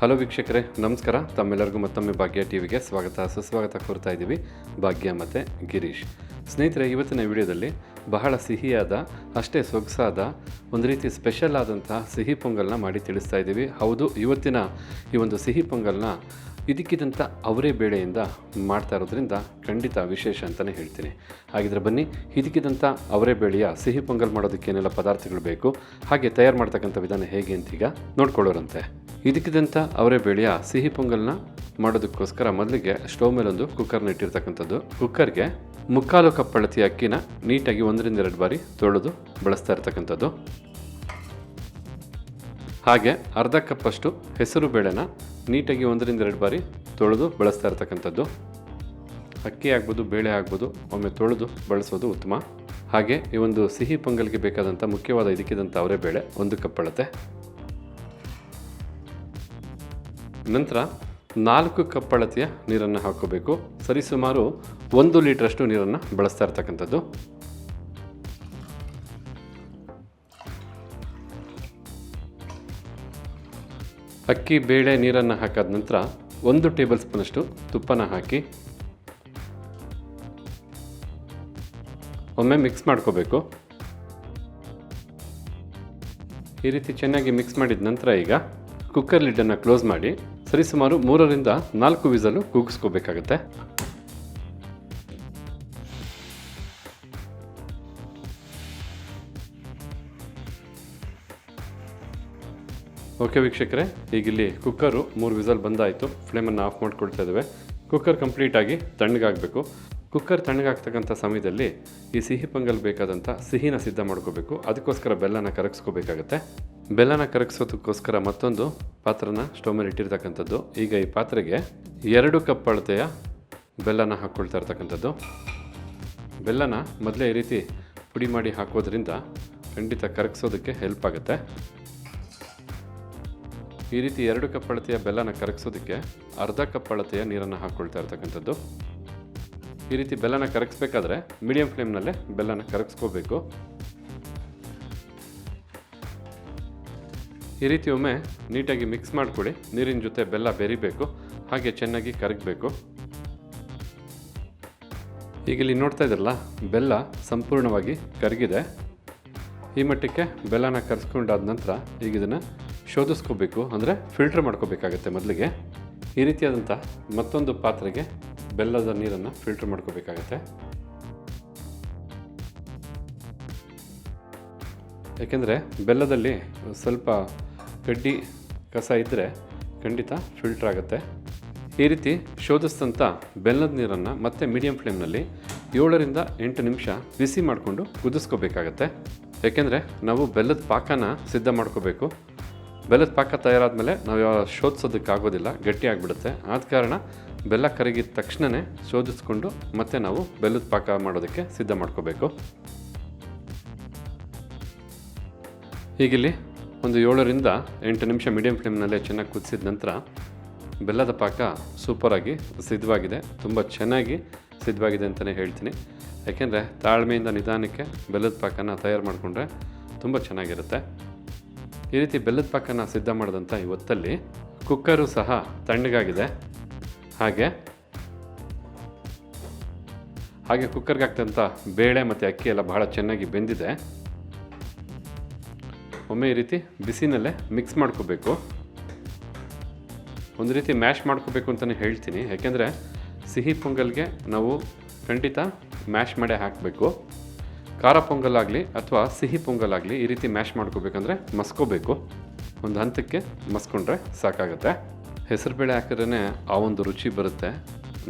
Hello ವೀಕ್ಷಕರೇ, ನಮಸ್ಕಾರ. ತಮ್ಮೆಲ್ಲರಿಗೂ ಮತ್ತೊಮ್ಮೆ ಭಾಗ್ಯ ಟಿವಿಗೆ ಸ್ವಾಗತ, ಸುಸ್ವಾಗತ ಕೋರ್ತಾ ಇದ್ದೀವಿ. ಭಾಗ್ಯ ಮತ್ತು ಗಿರೀಶ್. ಸ್ನೇಹಿತರೆ, ಇವತ್ತಿನ ವಿಡಿಯೋದಲ್ಲಿ ಬಹಳ ಸಿಹಿಯಾದ, ಅಷ್ಟೇ ಸೊಗಸಾದ, ಒಂದು ರೀತಿ ಸ್ಪೆಷಲ್ ಆದಂತಹ ಸಿಹಿ ಪೊಂಗಲ್ನ ಮಾಡಿ ತಿಳಿಸ್ತಾ ಇದ್ದೀವಿ. ಹೌದು, ಇವತ್ತಿನ ಈ ಒಂದು ಸಿಹಿ ಪೊಂಗಲ್ನ ಇದಕ್ಕಿದಂಥ ಅವರೇ ಬೇಳೆಯಿಂದ ಮಾಡ್ತಾ ಇರೋದ್ರಿಂದ ಖಂಡಿತ ವಿಶೇಷ ಅಂತಲೇ ಹೇಳ್ತೀನಿ. ಹಾಗಿದ್ರೆ ಬನ್ನಿ ಇದಕ್ಕಿದಂಥ ಅವರೇ ಬೇಳೆಯ ಸಿಹಿ ಪೊಂಗಲ್ ಮಾಡೋದಕ್ಕೆ ಏನೆಲ್ಲ ಪದಾರ್ಥಗಳು ಬೇಕು, ಹಾಗೆ ತಯಾರು ಮಾಡ್ತಕ್ಕಂಥ ವಿಧಾನ ಹೇಗೆ ಅಂತೀಗ ನೋಡ್ಕೊಳ್ಳೋರಂತೆ. ಇದಕ್ಕಿದಂಥ ಅವರೇ ಬೇಳೆಯ ಸಿಹಿ ಪೊಂಗಲ್ನ ಮಾಡೋದಕ್ಕೋಸ್ಕರ ಮೊದಲಿಗೆ ಸ್ಟವ್ ಮೇಲೊಂದು ಕುಕ್ಕರ್ನ ಇಟ್ಟಿರ್ತಕ್ಕಂಥದ್ದು. ಕುಕ್ಕರ್ಗೆ ಮುಕ್ಕಾಲು ಕಪ್ ಅಳತಿ ಅಕ್ಕಿನ ನೀಟಾಗಿ ಒಂದರಿಂದ ಎರಡು ಬಾರಿ ತೊಳೆದು ಬಳಸ್ತಾ ಇರ್ತಕ್ಕಂಥದ್ದು. ಹಾಗೆ ಅರ್ಧ ಕಪ್ಪಷ್ಟು ಹೆಸರು ಬೇಳೆನ ನೀಟಾಗಿ ಒಂದರಿಂದ ಎರಡು ಬಾರಿ ತೊಳೆದು ಬಳಸ್ತಾ ಇರ್ತಕ್ಕಂಥದ್ದು. ಅಕ್ಕಿ ಆಗ್ಬೋದು, ಬೇಳೆ ಆಗ್ಬೋದು, ಒಮ್ಮೆ ತೊಳೆದು ಬಳಸೋದು ಉತ್ತಮ. ಹಾಗೆ ಈ ಒಂದು ಸಿಹಿ ಪೊಂಗಲ್ಗೆ ಬೇಕಾದಂಥ ಮುಖ್ಯವಾದ ಇದಕ್ಕಿದಂಥ ಅವರೇ ಬೇಳೆ ಒಂದು ಕಪ್ ಅಳತೆ. ನಂತರ ನಾಲ್ಕು ಕಪ್ ಅಳತೆಯ ನೀರನ್ನು ಹಾಕೋಬೇಕು. ಸರಿಸುಮಾರು ಒಂದು ಲೀಟ್ರಷ್ಟು ನೀರನ್ನು ಬಳಸ್ತಾ ಇರ್ತಕ್ಕಂಥದ್ದು. ಅಕ್ಕಿ, ಬೇಳೆ ನೀರನ್ನು ಹಾಕಾದ ನಂತರ ಒಂದು ಟೇಬಲ್ ಸ್ಪೂನಷ್ಟು ತುಪ್ಪನ ಹಾಕಿ, ಒಮ್ಮೆ ಮಿಕ್ಸ್ ಮಾಡ್ಕೋಬೇಕು. ಈ ರೀತಿ ಚೆನ್ನಾಗಿ ಮಿಕ್ಸ್ ಮಾಡಿದ ನಂತರ ಈಗ ಕುಕ್ಕರ್ ಲಿಡ್ಡನ್ನು ಕ್ಲೋಸ್ ಮಾಡಿ ಸರಿಸುಮಾರು ಮೂರರಿಂದ ನಾಲ್ಕು ವಿಸಲು ಕೂಗಿಸ್ಕೋಬೇಕಾಗತ್ತೆ. ಓಕೆ ವೀಕ್ಷಕರೇ, ಈಗಿಲ್ಲಿ ಕುಕ್ಕರು ಮೂರು ವಿಸಲ್ ಬಂದಾಯಿತು. ಫ್ಲೇಮನ್ನು ಆಫ್ ಮಾಡ್ಕೊಳ್ತಾ ಇದ್ದೇವೆ. ಕುಕ್ಕರ್ ಕಂಪ್ಲೀಟಾಗಿ ತಣ್ಣಗಾಗಬೇಕು. ಕುಕ್ಕರ್ ತಣ್ಣಗಾಗ್ತಕ್ಕಂಥ ಸಮಯದಲ್ಲಿ ಈ ಸಿಹಿ ಪೊಂಗಲ್ ಬೇಕಾದಂಥ ಸಿಹಿನ ಸಿದ್ಧ ಮಾಡ್ಕೋಬೇಕು. ಅದಕ್ಕೋಸ್ಕರ ಬೆಲ್ಲನ ಕರಗಿಸ್ಕೋಬೇಕಾಗತ್ತೆ. ಬೆಲ್ಲನ ಕರಗಿಸೋದಕ್ಕೋಸ್ಕರ ಮತ್ತೊಂದು ಪಾತ್ರನ ಸ್ಟವ್ ಮೇಲೆ ಇಟ್ಟಿರ್ತಕ್ಕಂಥದ್ದು. ಈಗ ಈ ಪಾತ್ರೆಗೆ ಎರಡು ಕಪ್ ಅಳತೆಯ ಬೆಲ್ಲನ ಹಾಕ್ಕೊಳ್ತಾ ಇರ್ತಕ್ಕಂಥದ್ದು. ಬೆಲ್ಲನ ಮೊದಲೇ ಈ ರೀತಿ ಪುಡಿ ಮಾಡಿ ಹಾಕೋದ್ರಿಂದ ಖಂಡಿತ ಕರಗಿಸೋದಕ್ಕೆ ಹೆಲ್ಪ್ ಆಗುತ್ತೆ. ಈ ರೀತಿ ಎರಡು ಕಪ್ ಅಳತೆಯ ಬೆಲ್ಲನ ಕರಗಿಸೋದಕ್ಕೆ ಅರ್ಧ ಕಪ್ ಅಳತೆಯ ನೀರನ್ನು ಹಾಕ್ಕೊಳ್ತಾ ಇರ್ತಕ್ಕಂಥದ್ದು. ಈ ರೀತಿ ಬೆಲ್ಲನ ಕರಗಿಸ್ಬೇಕಾದ್ರೆ ಮೀಡಿಯಂ ಫ್ಲೇಮ್ನಲ್ಲೇ ಬೆಲ್ಲನ ಕರಗಿಸ್ಕೋಬೇಕು. ಈ ರೀತಿ ಒಮ್ಮೆ ನೀಟಾಗಿ ಮಿಕ್ಸ್ ಮಾಡಿಕೊಡಿ. ನೀರಿನ ಜೊತೆ ಬೆಲ್ಲ ಬೆರಿಬೇಕು. ಹಾಗೆ ಚೆನ್ನಾಗಿ ಕರಗಬೇಕು. ಈಗ ಇಲ್ಲಿ ನೋಡ್ತಾ ಇದ್ರಲ್ಲ, ಬೆಲ್ಲ ಸಂಪೂರ್ಣವಾಗಿ ಕರಗಿದೆ. ಈ ಮಟ್ಟಕ್ಕೆ ಬೆಲ್ಲನ ಕರೆಸ್ಕೊಂಡಾದ ನಂತರ ಈಗ ಇದನ್ನು ಶೋಧಿಸ್ಕೋಬೇಕು. ಅಂದರೆ ಫಿಲ್ಟರ್ ಮಾಡ್ಕೋಬೇಕಾಗತ್ತೆ ಮೊದಲಿಗೆ. ಈ ರೀತಿಯಾದಂಥ ಮತ್ತೊಂದು ಪಾತ್ರೆಗೆ ಬೆಲ್ಲದ ನೀರನ್ನು ಫಿಲ್ಟರ್ ಮಾಡ್ಕೋಬೇಕಾಗತ್ತೆ. ಯಾಕೆಂದರೆ ಬೆಲ್ಲದಲ್ಲಿ ಸ್ವಲ್ಪ ಕಡ್ಡಿ ಕಸ ಇದ್ದರೆ ಖಂಡಿತ ಫಿಲ್ಟರ್ ಆಗುತ್ತೆ. ಈ ರೀತಿ ಶೋಧಿಸಿದಂಥ ಬೆಲ್ಲದ ನೀರನ್ನು ಮತ್ತೆ ಮೀಡಿಯಂ ಫ್ಲೇಮ್ನಲ್ಲಿ ಏಳರಿಂದ ಎಂಟು ನಿಮಿಷ ಬಿಸಿ ಮಾಡಿಕೊಂಡು ಕುದಿಸ್ಕೋಬೇಕಾಗತ್ತೆ. ಯಾಕೆಂದರೆ ನಾವು ಬೆಲ್ಲದ ಪಾಕನ ಸಿದ್ಧ ಮಾಡ್ಕೋಬೇಕು. ಬೆಲ್ಲದ ಪಾಕ ತಯಾರಾದ ನಾವು ಯಾವ ಶೋಧಿಸೋದಕ್ಕಾಗೋದಿಲ್ಲ ಗಟ್ಟಿ ಆಗಿಬಿಡುತ್ತೆ. ಆದ ಕಾರಣ ಬೆಲ್ಲ ಕರಗಿದ ತಕ್ಷಣವೇ ಶೋಧಿಸ್ಕೊಂಡು ಮತ್ತೆ ನಾವು ಬೆಲ್ಲದ ಪಾಕ ಮಾಡೋದಕ್ಕೆ ಸಿದ್ಧ ಮಾಡ್ಕೋಬೇಕು. ಹೀಗಿಲ್ಲಿ ಒಂದು ಏಳರಿಂದ ಎಂಟು ನಿಮಿಷ ಮೀಡಿಯಂ ಫ್ಲೇಮ್ನಲ್ಲೇ ಚೆನ್ನಾಗಿ ಕುದಿಸಿದ ನಂತರ ಬೆಲ್ಲದ ಪಾಕ ಸೂಪರಾಗಿ ಸಿದ್ಧವಾಗಿದೆ. ತುಂಬ ಚೆನ್ನಾಗಿ ಸಿದ್ಧವಾಗಿದೆ ಅಂತಲೇ ಹೇಳ್ತೀನಿ. ಯಾಕೆಂದರೆ ತಾಳ್ಮೆಯಿಂದ ನಿಧಾನಕ್ಕೆ ಬೆಲ್ಲದ ಪಾಕನ ತಯಾರು ಮಾಡಿಕೊಂಡ್ರೆ ತುಂಬ ಚೆನ್ನಾಗಿರುತ್ತೆ. ಈ ರೀತಿ ಬೆಲ್ಲದ ಪಾಕನ ಸಿದ್ಧ ಮಾಡಿದಂಥ ಈ ಹೊತ್ತಲ್ಲಿ ಕುಕ್ಕರು ಸಹ ತಣ್ಣಗಾಗಿದೆ. ಹಾಗೆ ಹಾಗೆ ಕುಕ್ಕರ್ಗೆ ಹಾಕ್ತಂಥ ಬೇಳೆ ಮತ್ತು ಅಕ್ಕಿ ಎಲ್ಲ ಬಹಳ ಚೆನ್ನಾಗಿ ಬೆಂದಿದೆ. ಒಮ್ಮೆ ಈ ರೀತಿ ಬಿಸಿನಲ್ಲೇ ಮಿಕ್ಸ್ ಮಾಡ್ಕೋಬೇಕು. ಒಂದು ರೀತಿ ಮ್ಯಾಶ್ ಮಾಡ್ಕೋಬೇಕು ಅಂತಲೇ ಹೇಳ್ತೀನಿ. ಯಾಕೆಂದರೆ ಸಿಹಿ ಪೊಂಗಲ್ಗೆ ನಾವು ಖಂಡಿತ ಮ್ಯಾಶ್ ಮಾಡೇ ಹಾಕಬೇಕು. ಖಾರ ಪೊಂಗಲ್ ಆಗಲಿ ಅಥವಾ ಸಿಹಿ ಪೊಂಗಲ್ ಆಗಲಿ ಈ ರೀತಿ ಮ್ಯಾಶ್ ಮಾಡ್ಕೋಬೇಕಂದ್ರೆ ಮಸ್ಕೋಬೇಕು. ಒಂದು ಹಂತಕ್ಕೆ ಮಸ್ಕೊಂಡ್ರೆ ಸಾಕಾಗುತ್ತೆ. ಹೆಸರುಬೇಳೆ ಹಾಕಿದ್ರೇ ಆ ಒಂದು ರುಚಿ ಬರುತ್ತೆ.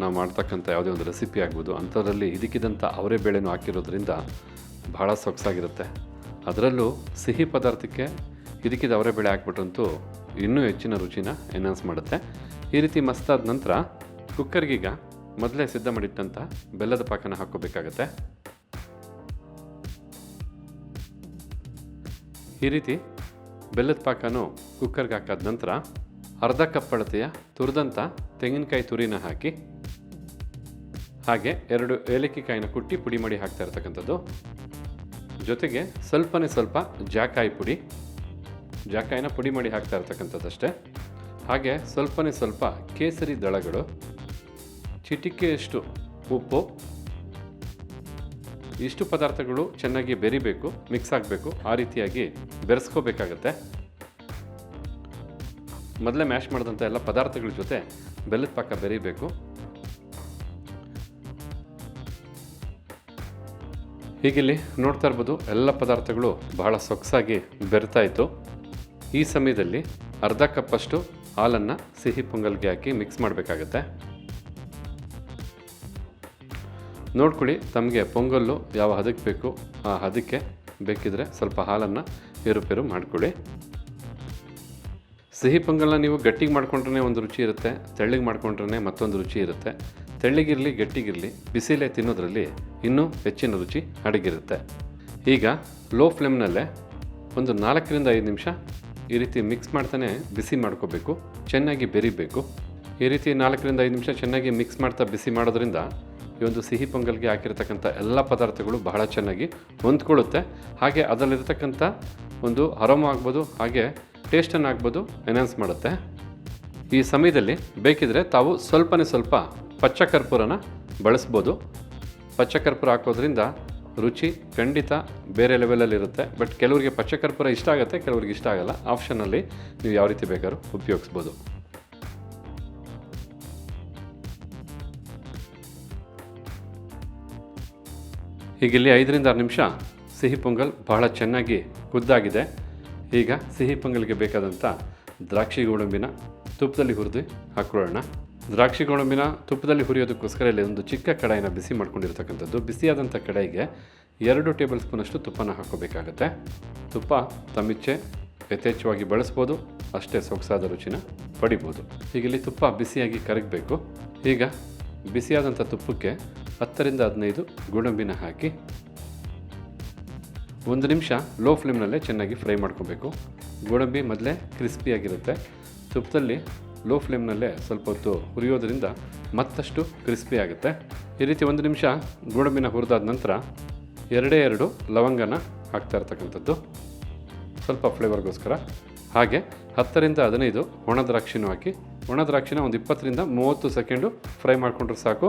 ನಾವು ಮಾಡ್ತಕ್ಕಂಥ ಯಾವುದೇ ಒಂದು ರೆಸಿಪಿ ಆಗ್ಬೋದು. ಅಂಥದ್ರಲ್ಲಿ ಇದಕ್ಕಿದ್ದಂಥ ಅವರೇ ಬೇಳೆನೂ ಹಾಕಿರೋದ್ರಿಂದ ಭಾಳ ಸೊಗಸಾಗಿರುತ್ತೆ. ಅದರಲ್ಲೂ ಸಿಹಿ ಪದಾರ್ಥಕ್ಕೆ ಇದಕ್ಕಿದ ಅವರೇ ಬೆಳೆ ಹಾಕ್ಬಿಟ್ರಂತೂ ಇನ್ನೂ ಹೆಚ್ಚಿನ ರುಚಿನ ಎನ್ಹಾನ್ಸ್ ಮಾಡುತ್ತೆ. ಈ ರೀತಿ ಮಸ್ತಾದ ನಂತರ ಕುಕ್ಕರ್ಗೀಗ ಮೊದಲೇ ಸಿದ್ಧ ಮಾಡಿಟ್ಟಂಥ ಬೆಲ್ಲದ ಪಾಕನ ಹಾಕ್ಕೋಬೇಕಾಗತ್ತೆ. ಈ ರೀತಿ ಬೆಲ್ಲದ ಪಾಕನು ಕುಕ್ಕರ್ಗೆ ಹಾಕಾದ ನಂತರ ಅರ್ಧ ಕಪ್ ಅಳತೆಯ ತುರಿದಂಥ ತೆಂಗಿನಕಾಯಿ ತುರಿನ ಹಾಕಿ, ಹಾಗೆ ಎರಡು ಏಲಕ್ಕಿ ಕಾಯಿನ ಕುಟ್ಟಿ ಪುಡಿ ಮಾಡಿ ಹಾಕ್ತಾ ಇರ್ತಕ್ಕಂಥದ್ದು ಜೊತೆಗೆ ಸ್ವಲ್ಪನೇ ಸ್ವಲ್ಪ ಜಾಕಾಯಿ ಪುಡಿ. ಜಾಕಾಯಿನ ಪುಡಿ ಮಾಡಿ ಹಾಕ್ತಾ ಇರ್ತಕ್ಕಂಥದ್ದಷ್ಟೇ. ಹಾಗೆ ಸ್ವಲ್ಪನೇ ಸ್ವಲ್ಪ ಕೇಸರಿ ದಳಗಳು. ಚಿಟಿಕೆಯಷ್ಟು ಉಪ್ಪು. ಇಷ್ಟು ಪದಾರ್ಥಗಳು ಚೆನ್ನಾಗಿ ಬೆರಿಬೇಕು, ಮಿಕ್ಸ್ ಆಗಬೇಕು, ಆ ರೀತಿಯಾಗಿ ಬೆರೆಸ್ಕೋಬೇಕಾಗತ್ತೆ. ಮೊದಲೇ ಮ್ಯಾಶ್ ಮಾಡಿದಂಥ ಎಲ್ಲ ಪದಾರ್ಥಗಳ ಜೊತೆ ಬೆಲ್ಲದ ಪಾಕ ಬೆರಿಬೇಕು. ಹೀಗಿಲ್ಲಿ ನೋಡ್ತಾ ಇರ್ಬೋದು, ಎಲ್ಲ ಪದಾರ್ಥಗಳು ಬಹಳ ಸೊಗಸಾಗಿ ಬೆರ್ತಾ ಇತ್ತು. ಈ ಸಮಯದಲ್ಲಿ ಅರ್ಧ ಕಪ್ಪಷ್ಟು ಹಾಲನ್ನು ಸಿಹಿ ಪೊಂಗಲ್ಗೆ ಹಾಕಿ ಮಿಕ್ಸ್ ಮಾಡಬೇಕಾಗತ್ತೆ. ನೋಡ್ಕೊಳ್ಳಿ, ತಮಗೆ ಪೊಂಗಲ್ಲು ಯಾವ ಹದಕ್ಕೆ ಬೇಕು, ಆ ಹದಕ್ಕೆ ಬೇಕಿದ್ರೆ ಸ್ವಲ್ಪ ಹಾಲನ್ನು ಏರುಪೇರು ಮಾಡ್ಕೊಳ್ಳಿ. ಸಿಹಿ ಪೊಂಗಲ್ನ ನೀವು ಗಟ್ಟಿಗೆ ಮಾಡ್ಕೊಂಡ್ರೆ ಒಂದು ರುಚಿ ಇರುತ್ತೆ, ತೆಳ್ಳಗೆ ಮಾಡ್ಕೊಂಡ್ರೆ ಮತ್ತೊಂದು ರುಚಿ ಇರುತ್ತೆ. ತೆಳ್ಳಗಿರಲಿ, ಗಟ್ಟಿಗಿರಲಿ, ಬಿಸಿಲೇ ತಿನ್ನೋದ್ರಲ್ಲಿ ಇನ್ನೂ ಹೆಚ್ಚಿನ ರುಚಿ ಅಡಗಿರುತ್ತೆ. ಈಗ ಲೋ ಫ್ಲೇಮ್ನಲ್ಲೇ ಒಂದು ನಾಲ್ಕರಿಂದ ಐದು ನಿಮಿಷ ಈ ರೀತಿ ಮಿಕ್ಸ್ ಮಾಡ್ತಾನೆ ಬಿಸಿ ಮಾಡ್ಕೋಬೇಕು, ಚೆನ್ನಾಗಿ ಬೆರಿಬೇಕು. ಈ ರೀತಿ ನಾಲ್ಕರಿಂದ ಐದು ನಿಮಿಷ ಚೆನ್ನಾಗಿ ಮಿಕ್ಸ್ ಮಾಡ್ತಾ ಬಿಸಿ ಮಾಡೋದ್ರಿಂದ ಈ ಒಂದು ಸಿಹಿ ಪೊಂಗಲ್ಗೆ ಹಾಕಿರ್ತಕ್ಕಂಥ ಎಲ್ಲ ಪದಾರ್ಥಗಳು ಬಹಳ ಚೆನ್ನಾಗಿ ಹೊಂದ್ಕೊಳ್ಳುತ್ತೆ. ಹಾಗೆ ಅದರಲ್ಲಿರ್ತಕ್ಕಂಥ ಒಂದು ಅರೋಮ ಆಗ್ಬೋದು, ಹಾಗೆ ಟೇಸ್ಟನ್ನು ಆಗ್ಬೋದು ಎನ್ಹಾನ್ಸ್ ಮಾಡುತ್ತೆ. ಈ ಸಮಯದಲ್ಲಿ ಬೇಕಿದ್ರೆ ತಾವು ಸ್ವಲ್ಪನೇ ಸ್ವಲ್ಪ ಪಚ್ಚ ಕರ್ಪೂರನ ಬಳಸ್ಬೋದು. ಪಚ್ಚ ಕರ್ಪೂರ ಹಾಕೋದ್ರಿಂದ ರುಚಿ ಖಂಡಿತ ಬೇರೆ ಲೆವೆಲಲ್ಲಿರುತ್ತೆ ಬಟ್ ಕೆಲವರಿಗೆ ಪಚ್ಚ ಕರ್ಪೂರ ಇಷ್ಟ ಆಗುತ್ತೆ, ಕೆಲವರಿಗೆ ಇಷ್ಟ ಆಗಲ್ಲ. ಆಪ್ಷನಲ್ಲಿ ನೀವು ಯಾವ ರೀತಿ ಬೇಕಾದ್ರೂ ಉಪಯೋಗಿಸ್ಬೋದು. ಹೀಗಿಲ್ಲಿ ಐದರಿಂದ ಆರು ನಿಮಿಷ ಸಿಹಿ ಪೊಂಗಲ್ ಬಹಳ ಚೆನ್ನಾಗಿ ಕುದ್ದಾಗಿದೆ. ಈಗ ಸಿಹಿ ಪೊಂಗಲ್ಗೆ ಬೇಕಾದಂಥ ದ್ರಾಕ್ಷಿ ಗೋಡಂಬಿನ ತುಪ್ಪದಲ್ಲಿ ಹುರಿದು ಹಾಕ್ಕೊಳ್ಳೋಣ. ದ್ರಾಕ್ಷಿ ಗೋಡಂಬಿನ ತುಪ್ಪದಲ್ಲಿ ಹುರಿಯೋದಕ್ಕೋಸ್ಕರ ಇಲ್ಲಿ ಒಂದು ಚಿಕ್ಕ ಕಡಾಯಿನ ಬಿಸಿ ಮಾಡ್ಕೊಂಡಿರ್ತಕ್ಕಂಥದ್ದು. ಬಿಸಿಯಾದಂಥ ಕಡಾಯಿಗೆ ಎರಡು ಟೇಬಲ್ ಸ್ಪೂನಷ್ಟು ತುಪ್ಪನ ಹಾಕೋಬೇಕಾಗತ್ತೆ. ತುಪ್ಪ ತಮಿಚ್ಚೆ ಯಥೇಚ್ಛವಾಗಿ ಬಳಸ್ಬೋದು, ಅಷ್ಟೇ ಸೊಗಸಾದ ರುಚಿನ ಪಡಿಬೋದು. ಈಗಲ್ಲಿ ತುಪ್ಪ ಬಿಸಿಯಾಗಿ ಕರಗಬೇಕು. ಈಗ ಬಿಸಿಯಾದಂಥ ತುಪ್ಪಕ್ಕೆ ಹತ್ತರಿಂದ ಹದಿನೈದು ಗೋಡಂಬಿನ ಹಾಕಿ ಒಂದು ನಿಮಿಷ ಲೋ ಫ್ಲೇಮ್ನಲ್ಲೇ ಚೆನ್ನಾಗಿ ಫ್ರೈ ಮಾಡ್ಕೋಬೇಕು. ಗೋಡಂಬಿ ಮೊದಲೇ ಕ್ರಿಸ್ಪಿಯಾಗಿರುತ್ತೆ. ತುಪ್ಪದಲ್ಲಿ ಲೋ ಫ್ಲೇಮ್ನಲ್ಲೇ ಸ್ವಲ್ಪ ಹೊತ್ತು ಹುರಿಯೋದ್ರಿಂದ ಮತ್ತಷ್ಟು ಕ್ರಿಸ್ಪಿ ಆಗುತ್ತೆ. ಈ ರೀತಿ ಒಂದು ನಿಮಿಷ ಗೋಡಂಬಿನ ಹುರಿದಾದ ನಂತರ ಎರಡೇ ಎರಡು ಲವಂಗನ ಹಾಕ್ತಾ ಇರ್ತಕ್ಕಂಥದ್ದು. ಸ್ವಲ್ಪ ಫ್ಲೇವರ್ಗೋಸ್ಕರ ಹಾಗೆ ಹತ್ತರಿಂದ ಹದಿನೈದು ಒಣ ದ್ರಾಕ್ಷಿನೂ ಹಾಕಿ, ಒಣ ದ್ರಾಕ್ಷಿನ ಒಂದು ಇಪ್ಪತ್ತರಿಂದ ಮೂವತ್ತು ಸೆಕೆಂಡು ಫ್ರೈ ಮಾಡಿಕೊಂಡ್ರೆ ಸಾಕು.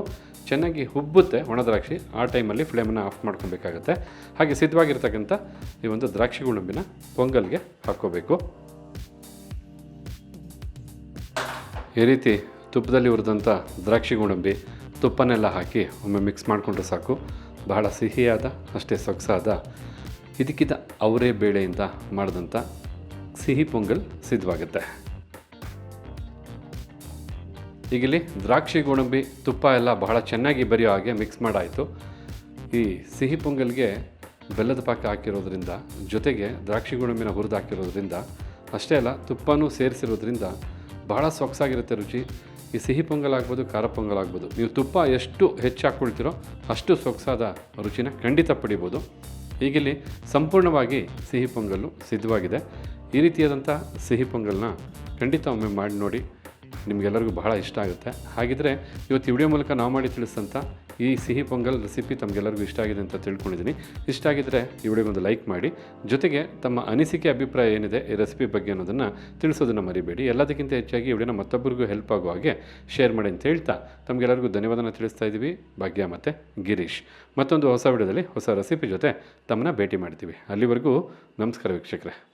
ಚೆನ್ನಾಗಿ ಹುಬ್ಬುತ್ತೆ ಒಣ ದ್ರಾಕ್ಷಿ, ಆ ಟೈಮಲ್ಲಿ ಫ್ಲೇಮನ್ನು ಆಫ್ ಮಾಡ್ಕೊಬೇಕಾಗತ್ತೆ. ಹಾಗೆ ಸಿದ್ಧವಾಗಿರ್ತಕ್ಕಂಥ ಈ ಒಂದು ದ್ರಾಕ್ಷಿ ಗುಳುಂಬಿನ ಪೊಂಗಲ್ಗೆ ಹಾಕ್ಕೋಬೇಕು. ಈ ರೀತಿ ತುಪ್ಪದಲ್ಲಿ ಹುರಿದಂಥ ದ್ರಾಕ್ಷಿ ಗೋಡಂಬಿ ತುಪ್ಪನೆಲ್ಲ ಹಾಕಿ ಒಮ್ಮೆ ಮಿಕ್ಸ್ ಮಾಡಿಕೊಂಡ್ರೆ ಸಾಕು. ಬಹಳ ಸಿಹಿಯಾದ, ಅಷ್ಟೇ ಸೊಗಸಾದ ಇದಕ್ಕಿದ್ದ ಅವರೇ ಬೇಳೆಯಿಂದ ಮಾಡಿದಂಥ ಸಿಹಿ ಪೊಂಗಲ್ ಸಿದ್ಧವಾಗುತ್ತೆ. ಈಗಿಲ್ಲಿ ದ್ರಾಕ್ಷಿ ಗೋಡಂಬಿ ತುಪ್ಪ ಎಲ್ಲ ಬಹಳ ಚೆನ್ನಾಗಿ ಬರೆಯೋ ಹಾಗೆ ಮಿಕ್ಸ್ ಮಾಡಾಯಿತು. ಈ ಸಿಹಿ ಪೊಂಗಲ್ಗೆ ಬೆಲ್ಲದ ಪಾಕ ಹಾಕಿರೋದ್ರಿಂದ ಜೊತೆಗೆ ದ್ರಾಕ್ಷಿ ಗೋಡಂಬಿನ ಹುರಿದು ಹಾಕಿರೋದ್ರಿಂದ ಅಷ್ಟೇ ಅಲ್ಲ, ತುಪ್ಪನೂ ಸೇರಿಸಿರೋದ್ರಿಂದ ಬಹಳ ಸೊಗಸಾಗಿರುತ್ತೆ ರುಚಿ. ಈ ಸಿಹಿ ಪೊಂಗಲ್ ಆಗ್ಬೋದು, ಖಾರ ಪೊಂಗಲ್ ಆಗ್ಬೋದು. ನೀವು ತುಪ್ಪ ಎಷ್ಟು ಹೆಚ್ಚು ಹಾಕ್ಕೊಳ್ತೀರೋ ಅಷ್ಟು ಸೊಗಸಾದ ರುಚಿನ ಖಂಡಿತ ಪಡಿಬೋದು. ಈಗಿಲ್ಲಿ ಸಂಪೂರ್ಣವಾಗಿ ಸಿಹಿ ಪೊಂಗಲ್ಲು ಸಿದ್ಧವಾಗಿದೆ. ಈ ರೀತಿಯಾದಂಥ ಸಿಹಿ ಪೊಂಗಲ್ನ ಖಂಡಿತ ಒಮ್ಮೆ ಮಾಡಿ ನೋಡಿ, ನಿಮಗೆಲ್ಲರಿಗೂ ಬಹಳ ಇಷ್ಟ ಆಗುತ್ತೆ. ಹಾಗಿದ್ರೆ ಇವತ್ತು ವಿಡಿಯೋ ಮೂಲಕ ನಾವು ಮಾಡಿ ತಿಳಿಸಂಥ ಈ ಸಿಹಿ ಪೊಂಗಲ್ ರೆಸಿಪಿ ತಮಗೆಲ್ಲರಿಗೂ ಇಷ್ಟ ಆಗಿದೆ ಅಂತ ತಿಳ್ಕೊಂಡಿದ್ದೀನಿ. ಇಷ್ಟ ಆಗಿದ್ದರೆ ಈ ವಿಡಿಯೋಗೊಂದು ಲೈಕ್ ಮಾಡಿ. ಜೊತೆಗೆ ತಮ್ಮ ಅನಿಸಿಕೆ, ಅಭಿಪ್ರಾಯ ಏನಿದೆ ಈ ರೆಸಿಪಿ ಬಗ್ಗೆ ಅನ್ನೋದನ್ನು ತಿಳಿಸೋದನ್ನು ಮರಿಬೇಡಿ. ಎಲ್ಲದಕ್ಕಿಂತ ಹೆಚ್ಚಾಗಿ ಈ ಮತ್ತೊಬ್ಬರಿಗೂ ಹೆಲ್ಪ್ ಆಗುವ ಹಾಗೆ ಶೇರ್ ಮಾಡಿ ಅಂತ ಹೇಳ್ತಾ ತಮಗೆಲ್ಲರಿಗೂ ಧನ್ಯವಾದನ ತಿಳಿಸ್ತಾ ಇದ್ದೀವಿ. ಭಾಗ್ಯ ಮತ್ತು ಗಿರೀಶ್. ಮತ್ತೊಂದು ಹೊಸ ವಿಡಿಯೋದಲ್ಲಿ ಹೊಸ ರೆಸಿಪಿ ಜೊತೆ ತಮ್ಮನ್ನ ಭೇಟಿ ಮಾಡ್ತೀವಿ. ಅಲ್ಲಿವರೆಗೂ ನಮಸ್ಕಾರ ವೀಕ್ಷಕರೇ.